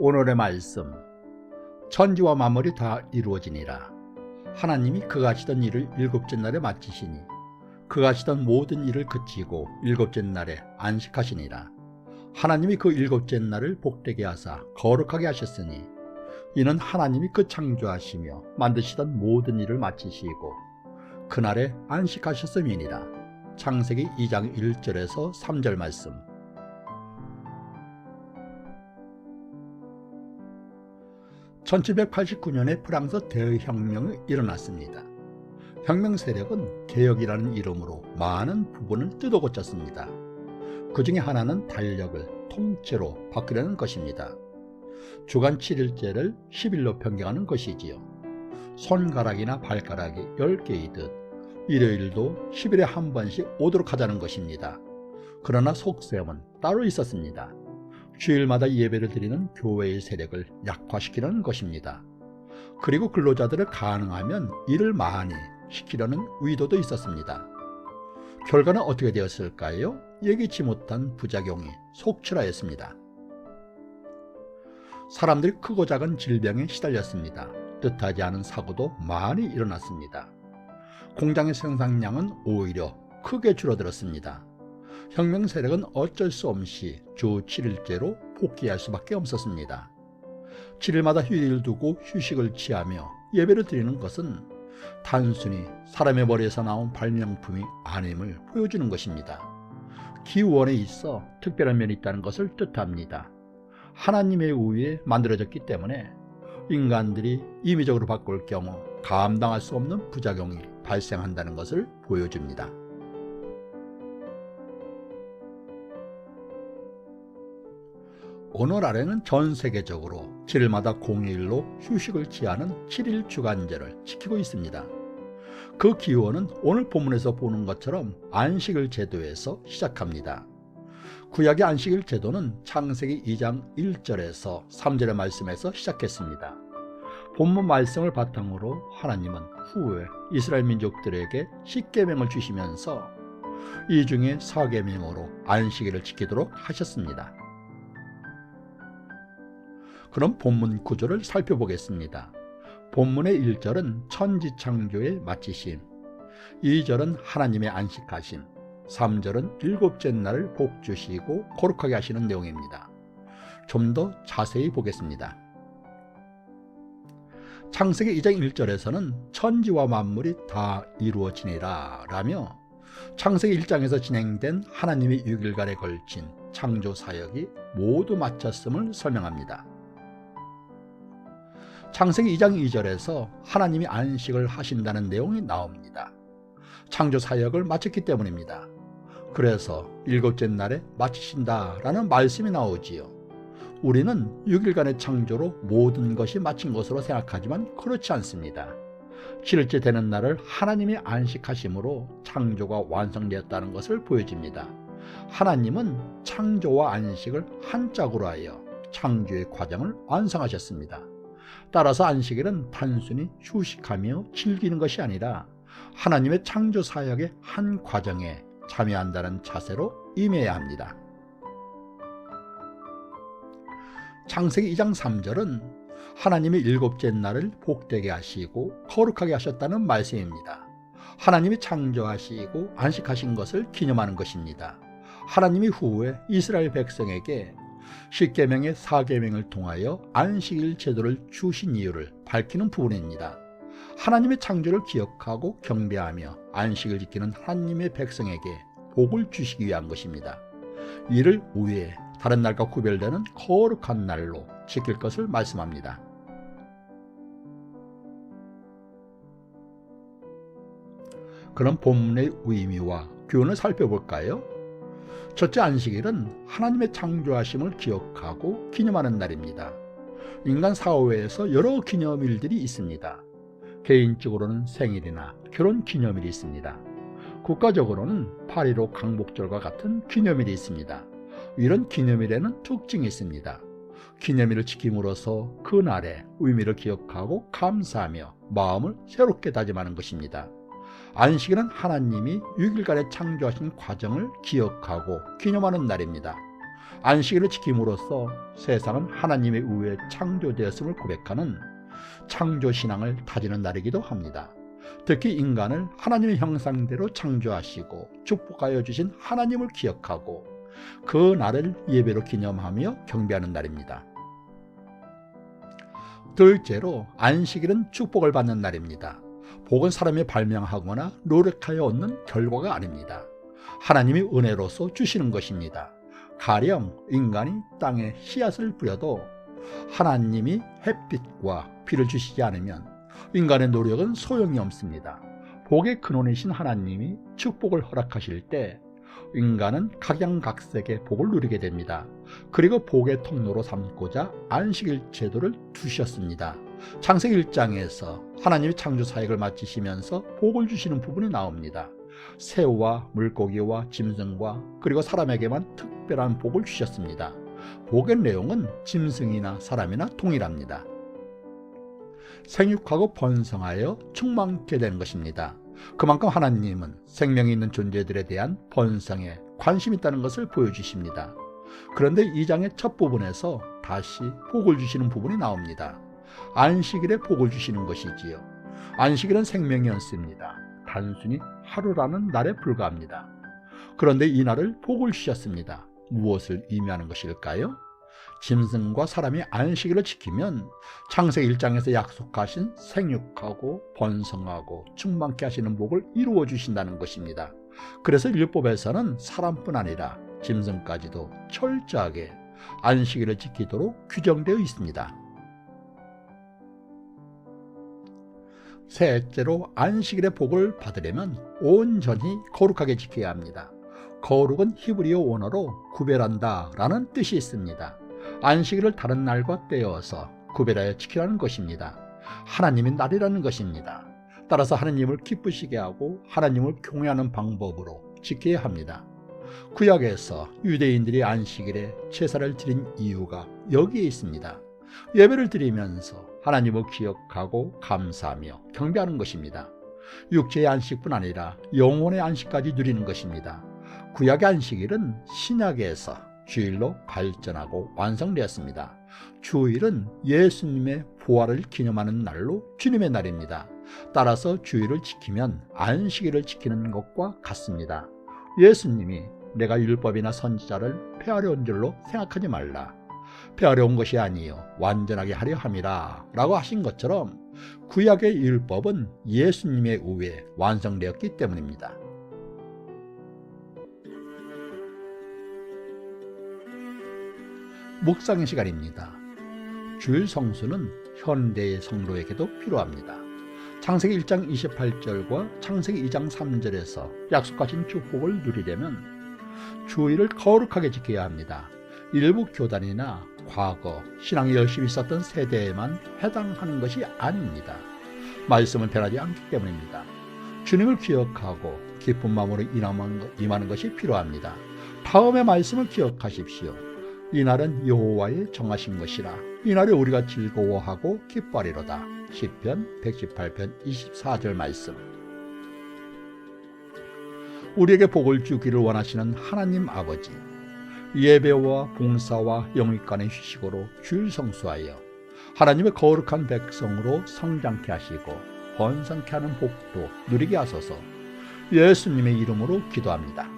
오늘의 말씀 천지와 만물이 다 이루어지니라. 하나님이 그가 하시던 일을 일곱째 날에 마치시니 그가 하시던 모든 일을 그치고 일곱째 날에 안식하시니라. 하나님이 그 일곱째 날을 복되게 하사 거룩하게 하셨으니 이는 하나님이 그 창조하시며 만드시던 모든 일을 마치시고 그날에 안식하셨음이니라. 창세기 2장 1절에서 3절 말씀 1789년에 프랑스 대혁명이 일어났습니다. 혁명 세력은 개혁이라는 이름으로 많은 부분을 뜯어고쳤습니다. 그 중에 하나는 달력을 통째로 바꾸려는 것입니다. 주간 7일째를 10일로 변경하는 것이지요. 손가락이나 발가락이 10개이듯 일요일도 10일에 한 번씩 오도록 하자는 것입니다. 그러나 속셈은 따로 있었습니다. 주일마다 예배를 드리는 교회의 세력을 약화시키려는 것입니다. 그리고 근로자들을 가능하면 일을 많이 시키려는 의도도 있었습니다. 결과는 어떻게 되었을까요? 예기치 못한 부작용이 속출하였습니다. 사람들이 크고 작은 질병에 시달렸습니다. 뜻하지 않은 사고도 많이 일어났습니다. 공장의 생산량은 오히려 크게 줄어들었습니다. 혁명 세력은 어쩔 수 없이 주 7일째로 복귀할 수밖에 없었습니다. 7일마다 휴일을 두고 휴식을 취하며 예배를 드리는 것은 단순히 사람의 머리에서 나온 발명품이 아님을 보여주는 것입니다. 기원에 있어 특별한 면이 있다는 것을 뜻합니다. 하나님의 우위에 만들어졌기 때문에 인간들이 임의적으로 바꿀 경우 감당할 수 없는 부작용이 발생한다는 것을 보여줍니다. 오늘날에는 전 세계적으로 7일마다 공휴일로 휴식을 취하는 7일 주간제를 지키고 있습니다. 그 기원은 오늘 본문에서 보는 것처럼 안식일 제도에서 시작합니다. 구약의 안식일 제도는 창세기 2장 1절에서 3절의 말씀에서 시작했습니다. 본문 말씀을 바탕으로 하나님은 후에 이스라엘 민족들에게 십계명을 주시면서 이 중에 사계명으로 안식일을 지키도록 하셨습니다. 그럼 본문 구조를 살펴보겠습니다. 본문의 1절은 천지 창조의 마치심, 2절은 하나님의 안식하심, 3절은 일곱째 날을 복 주시고 거룩하게 하시는 내용입니다. 좀 더 자세히 보겠습니다. 창세기 2장 1절에서는 천지와 만물이 다 이루어지니라 라며 창세기 1장에서 진행된 하나님의 6일간에 걸친 창조 사역이 모두 마쳤음을 설명합니다. 창세기 2장 2절에서 하나님이 안식을 하신다는 내용이 나옵니다. 창조 사역을 마쳤기 때문입니다. 그래서 일곱째 날에 마치신다라는 말씀이 나오지요. 우리는 6일간의 창조로 모든 것이 마친 것으로 생각하지만 그렇지 않습니다. 7일째 되는 날을 하나님이 안식하심으로 창조가 완성되었다는 것을 보여줍니다. 하나님은 창조와 안식을 한 짝으로 하여 창조의 과정을 완성하셨습니다. 따라서 안식일은 단순히 휴식하며 즐기는 것이 아니라 하나님의 창조 사역의 한 과정에 참여한다는 자세로 임해야 합니다. 창세기 2장 3절은 하나님이 일곱째 날을 복되게 하시고 거룩하게 하셨다는 말씀입니다. 하나님이 창조하시고 안식하신 것을 기념하는 것입니다. 하나님이 후에 이스라엘 백성에게 십계명의 사계명을 통하여 안식일 제도를 주신 이유를 밝히는 부분입니다. 하나님의 창조를 기억하고 경배하며 안식을 지키는 하나님의 백성에게 복을 주시기 위한 것입니다. 이를 위해 다른 날과 구별되는 거룩한 날로 지킬 것을 말씀합니다. 그럼 본문의 의미와 교훈을 살펴볼까요? 첫째 안식일은 하나님의 창조하심을 기억하고 기념하는 날입니다. 인간 사회에서 여러 기념일들이 있습니다. 개인적으로는 생일이나 결혼 기념일이 있습니다. 국가적으로는 8.15 강복절과 같은 기념일이 있습니다. 이런 기념일에는 특징이 있습니다. 기념일을 지킴으로써 그날의 의미를 기억하고 감사하며 마음을 새롭게 다짐하는 것입니다. 안식일은 하나님이 6일간의 창조하신 과정을 기억하고 기념하는 날입니다. 안식일을 지킴으로써 세상은 하나님의 의에 창조되었음을 고백하는 창조 신앙을 다지는 날이기도 합니다. 특히 인간을 하나님의 형상대로 창조하시고 축복하여 주신 하나님을 기억하고 그 날을 예배로 기념하며 경배하는 날입니다. 둘째로 안식일은 축복을 받는 날입니다. 복은 사람이 발명하거나 노력하여 얻는 결과가 아닙니다. 하나님이 은혜로서 주시는 것입니다. 가령 인간이 땅에 씨앗을 뿌려도 하나님이 햇빛과 비를 주시지 않으면 인간의 노력은 소용이 없습니다. 복의 근원이신 하나님이 축복을 허락하실 때 인간은 각양각색의 복을 누리게 됩니다. 그리고 복의 통로로 삼고자 안식일 제도를 두셨습니다. 창세기 1장에서 하나님이 창조 사역을 마치시면서 복을 주시는 부분이 나옵니다. 새우와 물고기와 짐승과 그리고 사람에게만 특별한 복을 주셨습니다. 복의 내용은 짐승이나 사람이나 동일합니다. 생육하고 번성하여 충만케 되는 것입니다. 그만큼 하나님은 생명이 있는 존재들에 대한 번성에 관심 있다는 것을 보여주십니다. 그런데 이 장의 첫 부분에서 다시 복을 주시는 부분이 나옵니다. 안식일에 복을 주시는 것이지요. 안식일은 생명이 었습니다. 단순히 하루라는 날에 불과합니다. 그런데 이 날을 복을 주셨습니다. 무엇을 의미하는 것일까요? 짐승과 사람이 안식일을 지키면 창세기 1장에서 약속하신 생육하고 번성하고 충만케 하시는 복을 이루어 주신다는 것입니다. 그래서 율법에서는 사람뿐 아니라 짐승까지도 철저하게 안식일을 지키도록 규정되어 있습니다. 셋째로 안식일의 복을 받으려면 온전히 거룩하게 지켜야 합니다. 거룩은 히브리어 원어로 구별한다 라는 뜻이 있습니다. 안식일을 다른 날과 떼어서 구별하여 지키라는 것입니다. 하나님의 날이라는 것입니다. 따라서 하나님을 기쁘시게 하고 하나님을 경외하는 방법으로 지켜야 합니다. 구약에서 유대인들이 안식일에 제사를 드린 이유가 여기에 있습니다. 예배를 드리면서 하나님을 기억하고 감사하며 경배하는 것입니다. 육체의 안식뿐 아니라 영혼의 안식까지 누리는 것입니다. 구약의 안식일은 신약에서 주일로 발전하고 완성되었습니다. 주일은 예수님의 부활을 기념하는 날로 주님의 날입니다. 따라서 주일을 지키면 안식일을 지키는 것과 같습니다. 예수님이 내가 율법이나 선지자를 폐하려 온 줄로 생각하지 말라. 폐하려 온 것이 아니요 완전하게 하려 함이라 라고 하신 것처럼 구약의 율법은 예수님의 의에 완성되었기 때문입니다. 묵상의 시간입니다. 주일 성수는 현대의 성도에게도 필요합니다. 창세기 1장 28절과 창세기 2장 3절에서 약속하신 축복을 누리려면 주일을 거룩하게 지켜야 합니다. 일부 교단이나 과거 신앙이 열심히 있었던 세대에만 해당하는 것이 아닙니다. 말씀은 변하지 않기 때문입니다. 주님을 기억하고 기쁜 마음으로 임하는 것이 필요합니다. 다음의 말씀을 기억하십시오. 이날은 여호와의 정하신 것이라 이날에 우리가 즐거워하고 기뻐하리로다. 시편 118편 24절 말씀. 우리에게 복을 주기를 원하시는 하나님 아버지. 예배와 봉사와 영육간의 휴식으로 주일 성수하여 하나님의 거룩한 백성으로 성장케 하시고 번성케 하는 복도 누리게 하소서 예수님의 이름으로 기도합니다.